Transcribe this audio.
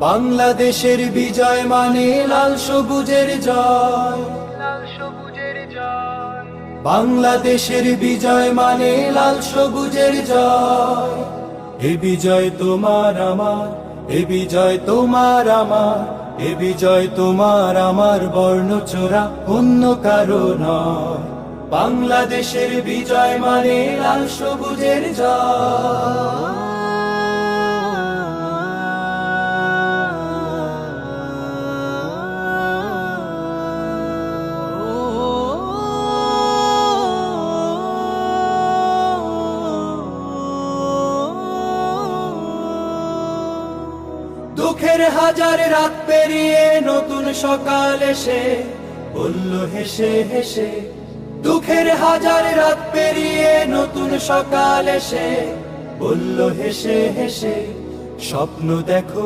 বাংলাদেশের বিজয় মানে লাল সবুজের জয়। লাল সবুজের জয়। বাংলাদেশের বিজয় মানে লাল সবুজের জয়। এ বিজয় তোমার আমার এ বিজয় তোমার আমার এ বিজয় তোমার আমার বর্ণ বর্ণচোরা অন্য কারও নয়। বাংলাদেশের বিজয় মানে লাল সবুজের জয়। দুঃখের হাজার রাত পেরিয়ে নতুন সকাল এসে, বলল, হেসে হেসে। দুঃখের হাজার রাত পেরিয়ে নতুন সকাল এসে, বলল, হেসে হেসে। স্বপ্ন দেখো